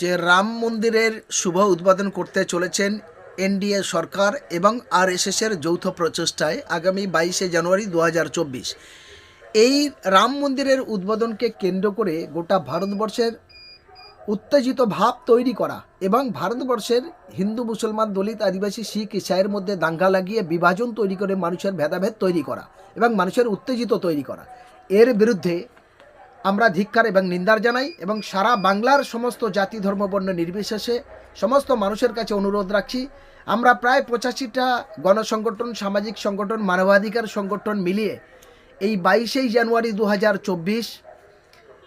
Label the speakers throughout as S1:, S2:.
S1: যে রাম মন্দিরের শুভ উদ্বোধন করতে চলেছেন এনডিএ সরকার এবং আরএসএসের যৌথ প্রচেষ্টায় আগামী বাইশে জানুয়ারি দু হাজার চব্বিশ। এই রাম মন্দিরের উদ্বোধনকে কেন্দ্র করে গোটা ভারতবর্ষের উত্তেজিত ভাব তৈরি করা এবং ভারতবর্ষের হিন্দু মুসলমান দলিত আদিবাসী শিখ ইসাইয়ের মধ্যে দাঙ্গা লাগিয়ে বিভাজন তৈরি করে মানুষের ভেদাভেদ তৈরি করা এবং মানুষের উত্তেজিত তৈরি করা। এর বিরুদ্ধে আমরা ধিক্কার এবং নিন্দার জানাই এবং সারা বাংলার সমস্ত জাতি, ধর্ম, বর্ণ নির্বিশেষে সমস্ত মানুষের কাছে অনুরোধ রাখছি। আমরা প্রায় পঁচাশিটা গণসংগঠন, সামাজিক সংগঠন, মানবাধিকার সংগঠন মিলিয়ে এই বাইশেই জানুয়ারি দু হাজার চব্বিশ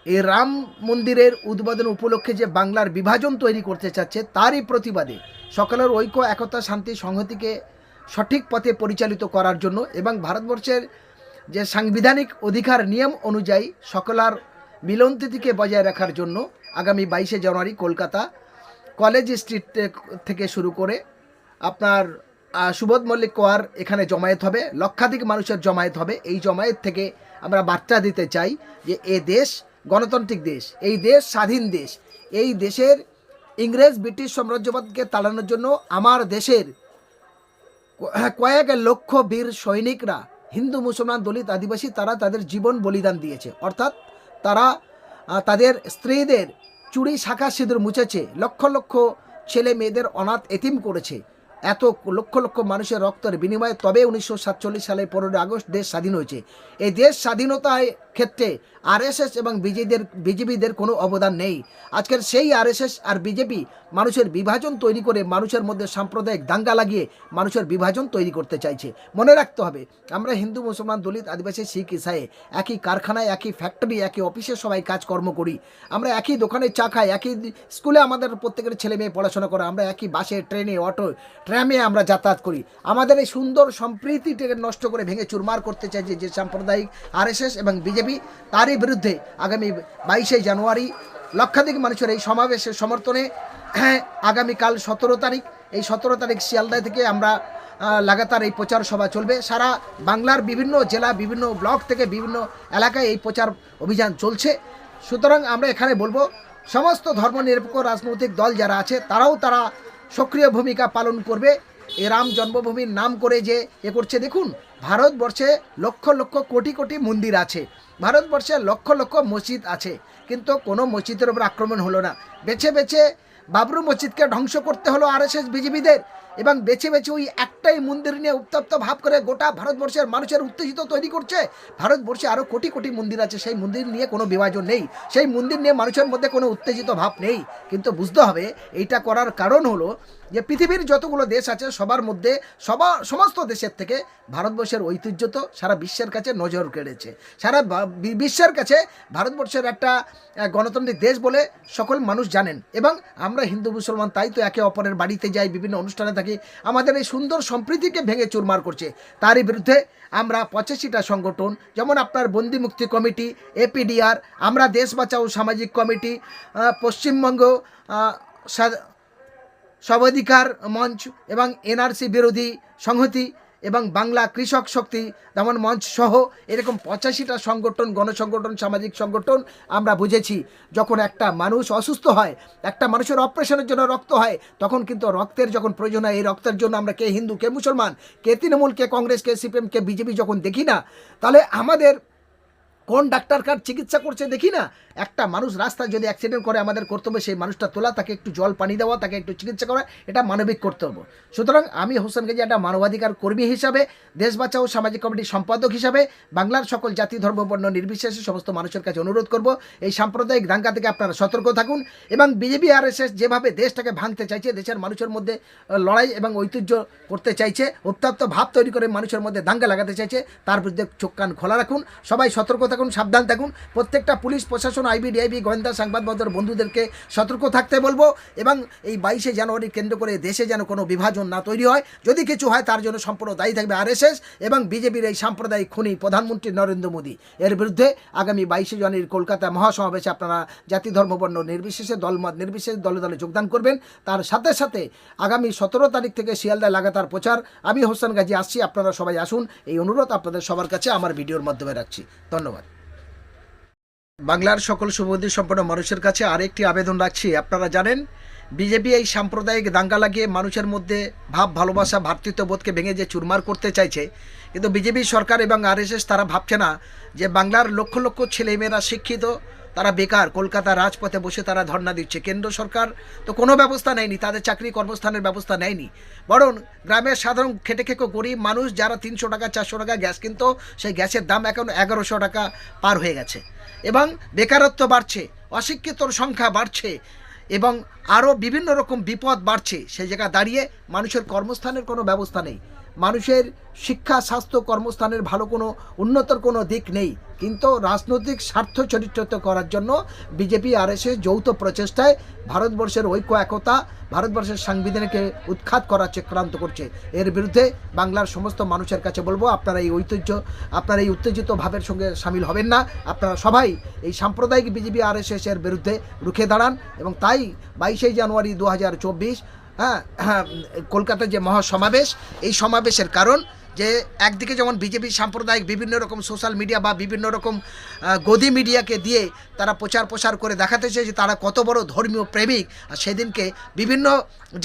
S1: এই রাম মন্দিরের উদ্বোধন উপলক্ষে যে বাংলার বিভাজন তৈরি করতে চাচ্ছে, তারই প্রতিবাদে সকলের ঐক্য, একতা, শান্তি, সংহতিকে সঠিক পথে পরিচালিত করার জন্য এবং ভারতবর্ষের যে সাংবিধানিক অধিকার নিয়ম অনুযায়ী সকলার মিলনতিথিকে বজায় রাখার জন্য আগামী বাইশে জানুয়ারি কলকাতা কলেজ স্ট্রিট থেকে শুরু করে আপনার সুবোধ মল্লিক কোয়ার এখানে জমায়েত হবে। লক্ষাধিক মানুষের জমায়েত হবে। এই জমায়েত থেকে আমরা বার্তা দিতে চাই যে এ দেশ গণতান্ত্রিক দেশ, এই দেশ স্বাধীন দেশ, এই দেশের ইংরেজ, ব্রিটিশ সাম্রাজ্যবাদকে তাড়ানোর জন্য আমার দেশের ক- কয়েক লক্ষ বীর সৈনিকরা, হিন্দু, মুসলমান, দলিত, আদিবাসী, তারা তাদের জীবন বলিদান দিয়েছে। অর্থাৎ তারা তাদের স্ত্রীদের চুড়ি শাখা সিঁদুর মুছেছে। লক্ষ লক্ষ ছেলে মেয়েদের অনাথ এতিম করেছে। এত লক্ষ লক্ষ মানুষের রক্তের বিনিময়ে তবে উনিশশো সাতচল্লিশ সালে পনেরোই আগস্ট দেশ স্বাধীন হয়েছে। এই দেশ স্বাধীনতায় ক্ষেত্রে আরএসএস এবং বিজেপিদের বিজেপিদের কোনো অবদান নেই। আজকের সেই আরএসএস আর বিজেপি মানুষের বিভাজন তৈরি করে মানুষের মধ্যে সাম্প্রদায়িক দাঙ্গা লাগিয়ে মানুষের বিভাজন তৈরি করতে চাইছে। মনে রাখতে হবে, আমরা হিন্দু, মুসলমান, দলিত, আদিবাসী, শিখ ইসায়ে একই কারখানায়, একই ফ্যাক্টরি, একই অফিসে সবাই কাজকর্ম করি। আমরা একই দোকানে চা খাই, একই স্কুলে আমাদের প্রত্যেকের ছেলে মেয়ে পড়াশোনা করে, আমরা একই বাসে, ট্রেনে, অটো, ট্রামে আমরা যাতায়াত করি। আমাদের এই সুন্দর সম্প্রীতিটাকে নষ্ট করে ভেঙে চুরমার করতে চাইছে যে সাম্প্রদায়িক আরএসএস এবং বিজেপি তারই বিরুদ্ধে আগামী বাইশে জানুয়ারি লক্ষাধিক মানুষের এই সমাবেশের সমর্থনে হ্যাঁ আগামীকাল সতেরো তারিখ। এই সতেরো তারিখ শিয়ালদা থেকে আমরা লাগাতার এই প্রচার সভা চলবে। সারা বাংলার বিভিন্ন জেলা, বিভিন্ন ব্লক থেকে বিভিন্ন এলাকায় এই প্রচার অভিযান চলছে। সুতরাং আমরা এখানে বলব, সমস্ত ধর্মনিরপেক্ষ রাজনৈতিক দল যারা আছে, তারাও তারা সক্রিয় ভূমিকা পালন করবে। এ রাম জন্মভূমির নাম করে যে এ করছে, দেখুন ভারতবর্ষে লক্ষ লক্ষ কোটি কোটি মন্দির আছে। ভারতবর্ষে লক্ষ লক্ষ মসজিদ আছে। কিন্তু কোনো মসজিদের ওপর আক্রমণ হলো না। বেছে বেছে বাবরু মসজিদকে ধ্বংস করতে হলো আরএসএস বিজেপিদের। এবং বেছে বেছে ওই একটাই মন্দির নিয়ে উত্তপ্ত ভাব করে গোটা ভারতবর্ষের মানুষের উত্তেজিত তৈরি করছে। ভারতবর্ষে আরও কোটি কোটি মন্দির আছে, সেই মন্দির নিয়ে কোনো বিভাজন নেই। সেই মন্দির নিয়ে মানুষের মধ্যে কোনো উত্তেজিত ভাব নেই। কিন্তু বুঝতে হবে, এইটা করার কারণ হলো যে পৃথিবীর যতগুলো দেশ আছে, সবার মধ্যে সবার সমস্ত দেশের থেকে ভারতবর্ষের ঐতিহ্য তো সারা বিশ্বের কাছে নজর কেড়েছে। সারা বিশ্বের কাছে ভারতবর্ষের একটা গণতান্ত্রিক দেশ বলে সকল মানুষ জানেন। এবং আমরা হিন্দু, মুসলমান, তাই তো একে অপরের বাড়িতে যাই, বিভিন্ন অনুষ্ঠানে আমাদের এই সুন্দর সম্প্রীতিকে ভেঙে চুরমার করছে। তারই বিরুদ্ধে আমরা পঁচাশিটা সংগঠন, যেমন আপনার বন্দি মুক্তি কমিটি এপিডিআর আমরা দেশ বাঁচাও সামাজিক কমিটি পশ্চিমবঙ্গ সব অধিকার মঞ্চ এবং এনআরসি বিরোধী সংহতি এবং বাংলা কৃষক শক্তি দমন মঞ্চ সহ এরকম পঁচাশিটা সংগঠন, গণসংগঠন, সামাজিক সংগঠন আমরা বুঝেছি। যখন একটা মানুষ অসুস্থ হয়, একটা মানুষের অপারেশনের জন্য রক্ত হয়, তখন কিন্তু রক্তের যখন প্রয়োজন হয়, এই রক্তের জন্য আমরা কে হিন্দু, কে মুসলমান, কে তৃণমূল, কে কংগ্রেস, কে সিপিএম, কে বিজেপি যখন দেখি না, তাহলে আমাদের কোন ডাক্তার কার চিকিৎসা করছে দেখি না? একটা মানুষ রাস্তায় যদি অ্যাক্সিডেন্ট করে, আমাদের কর্তব্য সেই মানুষটা তোলা, তাকে একটু জল পানি দেওয়া, তাকে একটু চিকিৎসা করা, এটা মানবিক কর্তব্য। সুতরাং আমি হোসেন গাজী একটা মানবাধিকার কর্মী হিসাবে, দেশ বাঁচাও, সামাজিক কমিটির সম্পাদক হিসাবে, বাংলার সকল জাতি, ধর্ম, বর্ণ নির্বিশেষে সমস্ত মানুষের কাছে অনুরোধ করব, এই সাম্প্রদায়িক দাঙ্গা থেকে আপনারা সতর্ক থাকুন এবং বিজেপি আর যেভাবে দেশটাকে ভাঙতে চাইছে, দেশের মানুষের মধ্যে লড়াই এবং ঐতিহ্য করতে চাইছে, উত্তপ্ত ভাব তৈরি করে মানুষের মধ্যে দাঙ্গা লাগাতে চাইছে, তার বিরুদ্ধে চোখ কান খোলা রাখুন। সবাই সতর্ক থাকুন, সাবধান থাকুন। প্রত্যেকটা পুলিশ, প্রশাসন, আইবি, ডিআইবি, গোয়েন্দা সংবাদপত্র বন্ধুদেরকে সতর্ক থাকতে বলব এবং এই বাইশে জানুয়ারি কেন্দ্র করে দেশে যেন কোনো বিভাজন না তৈরি হয়। যদি কিছু হয়, তার জন্য সম্পূর্ণ দায়ী থাকবে আরএসএস এবং বিজেপির এই সাম্প্রদায়িক খুনি প্রধানমন্ত্রী নরেন্দ্র মোদী। এর বিরুদ্ধে আগামী বাইশে জানুয়ারির কলকাতা মহাসমাবেশে আপনারা জাতি, ধর্ম, বর্ণ নির্বিশেষে দলমত নির্বিশেষে দলে দলে যোগদান করবেন। তার সাথে সাথে আগামী সতেরো তারিখ থেকে শিয়ালদায় লাগাতার প্রচার। আমি হোসেন গাজী আসছি, আপনারা সবাই আসুন। এই অনুরোধ আপনাদের সবার কাছে, আমার ভিডিওর মাধ্যমে রাখছি। ধন্যবাদ। বাংলার সকল সুবন্ধী সম্পন্ন মানুষের কাছে আরেকটি আবেদন রাখছি। আপনারা জানেন, বিজেপি এই সাম্প্রদায়িক দাঙ্গা লাগিয়ে মানুষের মধ্যে ভাব, ভালোবাসা ভ্রাতৃত্ববোধকে ভেঙে যে চুরমার করতে চাইছে, কিন্তু বিজেপি সরকার এবং আরএসএস তারা ভাবছে না যে বাংলার লক্ষ লক্ষ ছেলেমেয়েরা শিক্ষিত তারা বেকার, কলকাতা রাজপথে বসে তারা ধর্ণা দিচ্ছে। কেন্দ্র সরকার তো কোনো ব্যবস্থা নেয়নি, তাদের চাকরি কর্মস্থানের ব্যবস্থা নেয়নি। বরং গ্রামের সাধারণ খেটে খেকো গরিব মানুষ যারা তিনশো টাকা, চারশো টাকা গ্যাস কিনতো, সেই গ্যাসের দাম এখন এগারোশো টাকা পার হয়ে গেছে। এবং বেকারত্ব বাড়ছে, অশিক্ষিতর সংখ্যা বাড়ছে এবং আরও বিভিন্ন রকম বিপদ বাড়ছে। সেই জায়গা দাঁড়িয়ে মানুষের কর্মস্থানের কোনো ব্যবস্থা নেই। মানুষের শিক্ষা, স্বাস্থ্য, কর্মস্থানের ভালো কোনো, উন্নতর কোনো দিক নেই। কিন্তু রাজনৈতিক স্বার্থ চরিত্রিত করার জন্য বিজেপি আর যৌথ প্রচেষ্টায় ভারতবর্ষের ঐক্য, একতা, ভারতবর্ষের সাংবিধানিকে উৎখাত করার চক্রান্ত করছে। এর বিরুদ্ধে বাংলার সমস্ত মানুষের কাছে বলব, আপনারা এই ঐতিহ্য, আপনারা এই উত্তেজিত ভাবের সঙ্গে সামিল হবেন না। আপনারা সবাই এই সাম্প্রদায়িক বিজেপি আর এর বিরুদ্ধে রুখে দাঁড়ান এবং তাই বাইশে জানুয়ারি দু হাজার চব্বিশ হ্যাঁ হ্যাঁ কলকাতার যে মহাসমাবেশ এই সমাবেশের কারণ যে একদিকে যেমন বিজেপি সাম্প্রদায়িক বিভিন্ন রকম সোশ্যাল মিডিয়া বা বিভিন্ন রকম গদি মিডিয়াকে দিয়ে তারা প্রচার প্রসার করে দেখাতে চেয়ে যে তারা কত বড় ধর্মীয় প্রেমিক। আর সেদিনকে বিভিন্ন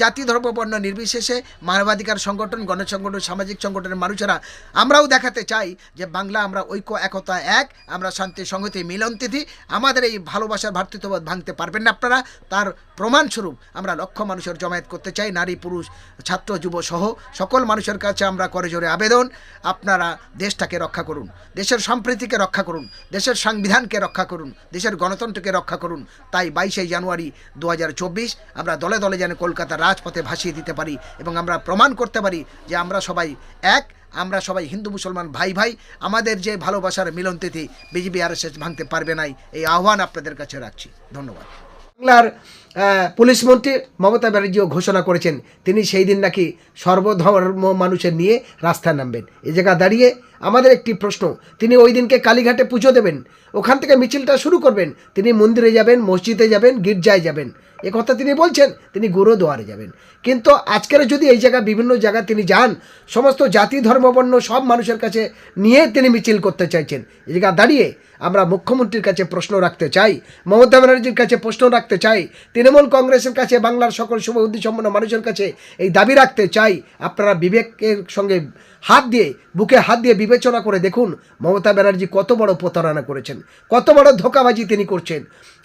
S1: জাতি, ধর্ম, বর্ণ নির্বিশেষে মানবাধিকার সংগঠন গণসংগঠন সামাজিক সংগঠনের মানুষেরা, আমরাও দেখাতে চাই যে বাংলা আমরা ঐক্য, একতা, এক, আমরা শান্তি, সংহতি, মিলন তিথি, আমাদের এই ভালোবাসার ভ্রাতৃত্ববোধ ভাঙতে পারবেন না আপনারা। তার প্রমাণস্বরূপ আমরা লক্ষ মানুষের জমায়েত করতে চাই, নারী, পুরুষ, ছাত্র, যুব সহ সকল মানুষের কাছে আমরা করে জোরে আবেদন, আপনারা দেশটাকে রক্ষা করুন, দেশের সম্প্রীতিকে রক্ষা করুন, দেশের সংবিধানকে রক্ষা করুন, দেশের গণতন্ত্রকে রক্ষা করুন। তাই বাইশে জানুয়ারি দু হাজার চব্বিশ আমরা দলে দলে যেন কলকাতার রাজপথে ভাসিয়ে দিতে পারি এবং আমরা প্রমাণ করতে পারি যে আমরা সবাই এক, আমরা সবাই হিন্দু, মুসলমান, ভাই ভাই। আমাদের যে ভালোবাসার মিলন তিথি বিজেপি আর ভাঙতে পারবে নাই, এই আহ্বান আপনাদের কাছে রাখছি। ধন্যবাদ। বাংলার পুলিশ মন্ত্রী মমতা ব্যানার্জিও ঘোষণা করেছেন, তিনি সেই দিন নাকি সর্বধর্ম মানুষের নিয়ে রাস্তায় নামবেন। এ জায়গা দাঁড়িয়ে আমাদের একটি প্রশ্ন, তিনি ওই দিনকে কালীঘাটে পুজো দেবেন? ওখান থেকে মিছিলটা শুরু করবেন? তিনি মন্দিরে যাবেন, মসজিদে যাবেন, গির্জায় যাবেন। কথা তিনি বলছেন, তিনি গুরুদুয়ারে যাবেন। কিন্তু আজকের যদি এই জায়গা বিভিন্ন জায়গায় তিনি যান, সমস্ত জাতি ধর্মবর্ণ সব মানুষের কাছে নিয়ে তিনি মিছিল করতে চাইছেন। এই জায়গা দাঁড়িয়ে আমরা মুখ্যমন্ত্রীর কাছে প্রশ্ন রাখতে চাই, মমতা ব্যানার্জির কাছে প্রশ্ন রাখতে চাই, তৃণমূল কংগ্রেসের কাছে, বাংলার সকল শুভ সম্পন্ন মানুষের কাছে এই দাবি রাখতে চাই। আপনারা বিবেকের সঙ্গে হাত দিয়ে, বুকে হাত দিয়ে বিবেচনা করে দেখুন মমতা ব্যানার্জি কত বড় প্রতারণা করেছেন, কত বড় ধোকাবাজি তিনি করছেন।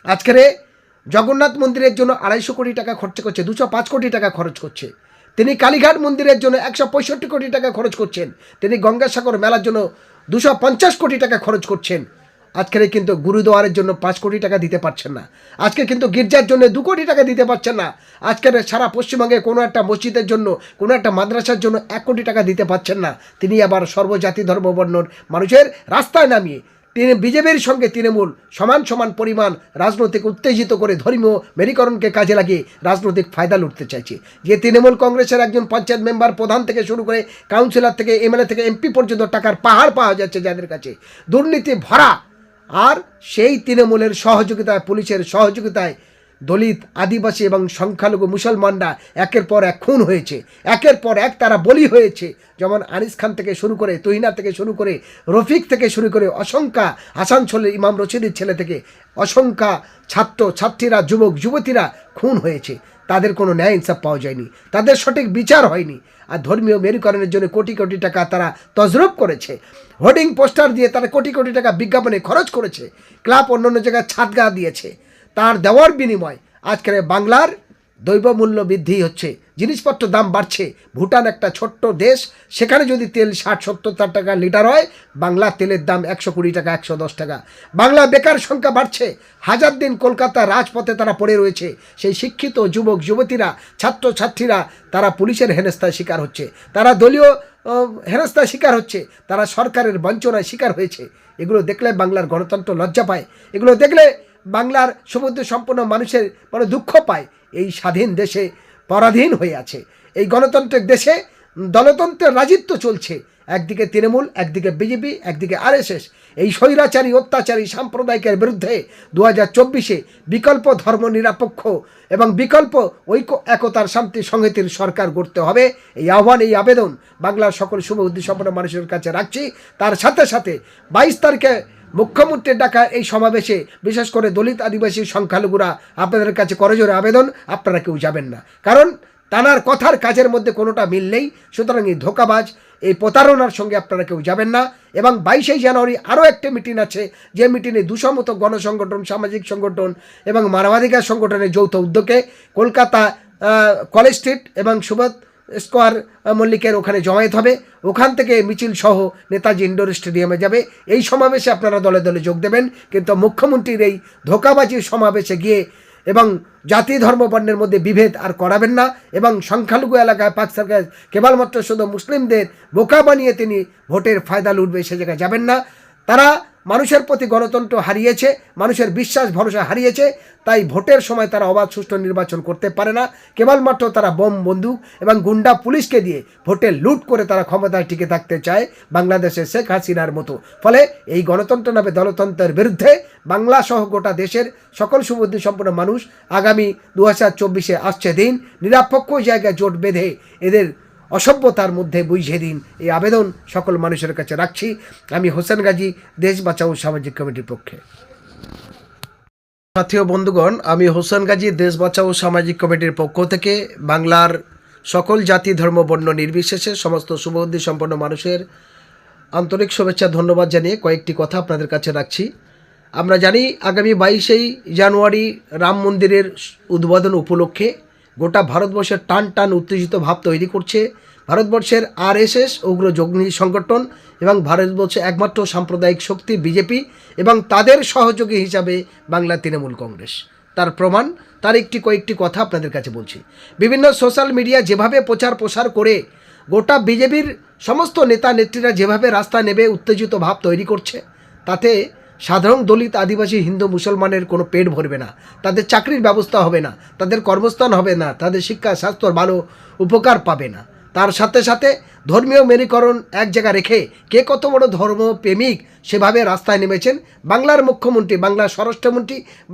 S1: আজকের জগন্নাথ মন্দিরের জন্য আড়াইশো কোটি টাকা খরচ করছে, দুশো পাঁচ কোটি টাকা খরচ করছে। তিনি কালীঘাট মন্দিরের জন্য একশো পঁয়ষট্টি কোটি টাকা খরচ করছেন। তিনি গঙ্গাসাগর মেলার জন্য দুশো পঞ্চাশ কোটি টাকা খরচ করছেন। আজকের কিন্তু গুরুদুয়ারের জন্য পাঁচ কোটি টাকা দিতে পারছেন না। আজকে কিন্তু গির্জার জন্য দু কোটি টাকা দিতে পারছেন না। আজকের সারা পশ্চিমবঙ্গে কোনো একটা মসজিদের জন্য, কোনো একটা মাদ্রাসার জন্য এক কোটি টাকা দিতে পারছেন না। তিনি আবার সর্বজাতি ধর্মবর্ণর মানুষের রাস্তায় নামিয়ে তিনি বিজেপির সঙ্গে তৃণমূল সমান সমান পরিমাণ রাজনৈতিক উত্তেজিত করে ধর্মীয় মেরীকরণকে কাজে লাগিয়ে রাজনৈতিক ফায়দা লুটতে চাইছে। যে তৃণমূল কংগ্রেসের একজন পঞ্চায়েত মেম্বার প্রধান থেকে শুরু করে কাউন্সিলর থেকে এমএলএ থেকে এমপি পর্যন্ত টাকার পাহাড় পাওয়া যাচ্ছে যাদের কাছে। দুর্নীতি ভরা। আর সেই তৃণমূলের সহযোগিতায়, পুলিশের সহযোগিতায় দলিত, আদিবাসী এবং সংখ্যালঘু মুসলমানরা একের পর এক খুন হয়েছে। একের পর এক তারা বলি হয়েছে। যেমন আনিস খান থেকে শুরু করে, তুহিনা থেকে শুরু করে, রফিক থেকে শুরু করে, অসংখ্যা আসানসোলের ইমাম রশিদের ছেলে থেকে অসংখ্যা ছাত্র, ছাত্রীরা, যুবক, যুবতীরা খুন হয়েছে। তাদের কোনো ন্যায় ইনসাফ পাওয়া যায়নি। তাদের সঠিক বিচার হয়নি। আর ধর্মীয় মেরুকরণের জন্য কোটি কোটি টাকা তারা তজরব করেছে। হোর্ডিং পোস্টার দিয়ে তারা কোটি কোটি টাকা বিজ্ঞাপনে খরচ করেছে। ক্লাব অন্যান্য জায়গায় ছাদগা দিয়েছে। তার দেওয়ার বিনিময় আজকের বাংলার দৈব মূল্য বৃদ্ধি হচ্ছে জিনিসপত্র দাম বাড়ছে। ভুটান একটা ছোট্ট দেশ সেখানে যদি তেল ষাট সত্তর টাকা লিটার হয় বাংলা তেলের দাম একশো কুড়ি টাকা একশো দশ টাকা। বাংলা বেকার সংখ্যা বাড়ছে হাজার দিন কলকাতা রাজপথে তারা পড়ে রয়েছে। সেই শিক্ষিত যুবক যুবতীরা ছাত্রছাত্রীরা তারা পুলিশের হেনস্থায় শিকার হচ্ছে। তারা দলীয় আহ, হেনস্থায় শিকার হচ্ছে। তারা সরকারের বঞ্চনায় শিকার হয়েছে। এগুলো দেখলে বাংলার গণতন্ত্র লজ্জা পায়। এগুলো দেখলে বাংলার সমুদ্র সম্পন্ন মানুষের বড় দুঃখ পায়। এই স্বাধীন দেশে পরাধীন হয়ে আছে। এই গণতান্ত্রিক দেশে দলতন্ত্রের রাজিত্ব চলছে। একদিকে তৃণমূল, একদিকে বিজেপি, একদিকে আরএসএস। এই স্বৈরাচারী, অত্যাচারী সাম্প্রদায়িকের বিরুদ্ধে দু হাজার চব্বিশে বিকল্প ধর্ম নিরপেক্ষ এবং বিকল্প ঐক্য, একতার, শান্তি, সংহতির সরকার গড়তে হবে। এই আহ্বান, এই আবেদন বাংলার সকল শুভ উদ্দেশ্যপন্ন মানুষের কাছে রাখছি। তার সাথে সাথে বাইশ তারিখে
S2: মুখ্যমন্ত্রীর ডাকা এই সমাবেশে বিশেষ করে দলিত আদিবাসী সংখ্যালঘুরা, আপনাদের কাছে করজোরে আবেদন, আপনারা কেউ যাবেন না। কারণ তানার কথার কাজের মধ্যে কোনোটা মিল নেই, সুতরাং এই ধোকাবাজ, এই প্রতারণার সঙ্গে আপনারা কেউ যাবেন না। এবং বাইশে জানুয়ারি আরও একটি মিটিং আছে, যে মিটিংয়ে দুশো মতো গণসংগঠন, সামাজিক সংগঠন এবং মানবাধিকার সংগঠনের যৌথ উদ্যোগে কলকাতা কলেজ স্ট্রিট এবং সুবোধ স্কোয়ার মল্লিকের ওখানে জমায়েত হবে। ওখান থেকে মিছিল সহ নেতাজি ইন্ডোর স্টেডিয়ামে যাবে। এই সমাবেশে আপনারা দলে দলে যোগ দেবেন। কিন্তু মুখ্যমন্ত্রীর এই ধোকাবাজির সমাবেশে গিয়ে এবং জাতি ধর্ম বর্ণের মধ্যে বিভেদ আর করাবেন না এবং সংখ্যালঘু এলাকায় পাক সরকার কেবলমাত্র শুধু মুসলিমদের বোকা বানিয়ে তিনি ভোটের ফায়দা লুটবে সে জায়গায় যাবেন না। তারা মানুষের প্রতি গণতন্ত্র হারিয়েছে, মানুষের বিশ্বাস, ভরসা হারিয়েছে, তাই ভোটের সময় তারা অবাধ সুষ্ঠু নির্বাচন করতে পারে না। কেবলমাত্র তারা বোম বন্দুক এবং গুন্ডা পুলিশকে দিয়ে ভোটে লুট করে তারা ক্ষমতায় টিকে থাকতে চায় বাংলাদেশের শেখ হাসিনার মতো। ফলে এই গণতন্ত্র নামে দলতন্ত্রের বিরুদ্ধে বাংলা সহ গোটা দেশের সকল সুবুদ্ধি সম্পন্ন মানুষ আগামী দু হাজার চব্বিশে আসছে দিন। নিরপেক্ষ জায়গায় জোট বেঁধে এদের অসভ্যতার মধ্যে বুঝিয়ে দিন এই আবেদন সকল মানুষের কাছে রাখছি। আমি হোসেন গাজী, দেশ বাঁচাও সামাজিক কমিটির পক্ষে।
S1: সাথী বন্ধুগণ, আমি হোসেন গাজী, দেশ বাঁচাও সামাজিক কমিটির পক্ষ থেকে বাংলার সকল জাতি, ধর্ম, বর্ণ নির্বিশেষে সমস্ত শুভবুদ্ধি সম্পন্ন মানুষের আন্তরিক শুভেচ্ছা, ধন্যবাদ জানিয়ে কয়েকটি কথা আপনাদের কাছে রাখছি। আমরা জানি আগামী বাইশেই জানুয়ারি রাম মন্দিরের উদ্বোধন উপলক্ষে গোটা ভারতবর্ষের টান টান উত্তেজিত ভাব তৈরি করছে। ভারতবর্ষের আরএসএস উগ্র জঙ্গি সংগঠন এবং ভারতবর্ষে একমাত্র সাম্প্রদায়িক শক্তি বিজেপি এবং তাদের সহযোগী হিসাবে বাংলা তৃণমূল কংগ্রেস। তার প্রমাণ, তার একটি কয়েকটি কথা আপনাদের কাছে বলছি। বিভিন্ন সোশ্যাল মিডিয়া যেভাবে প্রচার প্রসার করে, গোটা বিজেপির সমস্ত নেতা নেত্রীরা যেভাবে রাস্তা নেবে উত্তেজিত ভাব তৈরি করছে, তাতে সাধারণ দলিত আদিবাসী হিন্দু মুসলমানের কোনো পেট ভরবে না। তাদের চাকরির ব্যবস্থা হবে না, তাদের কর্মস্থান হবে না, তাদের শিক্ষা স্বাস্থ্যর ভালো উপকার পাবে না। তার সাথে সাথে ধর্মীয় মেরুকরণ এক জায়গা রেখে কে কত বড় ধর্মপ্রেমিক সেভাবে রাস্তায় নেমেছেন বাংলার মুখ্যমন্ত্রী, বাংলার স্বরাষ্ট্রমন্ত্রী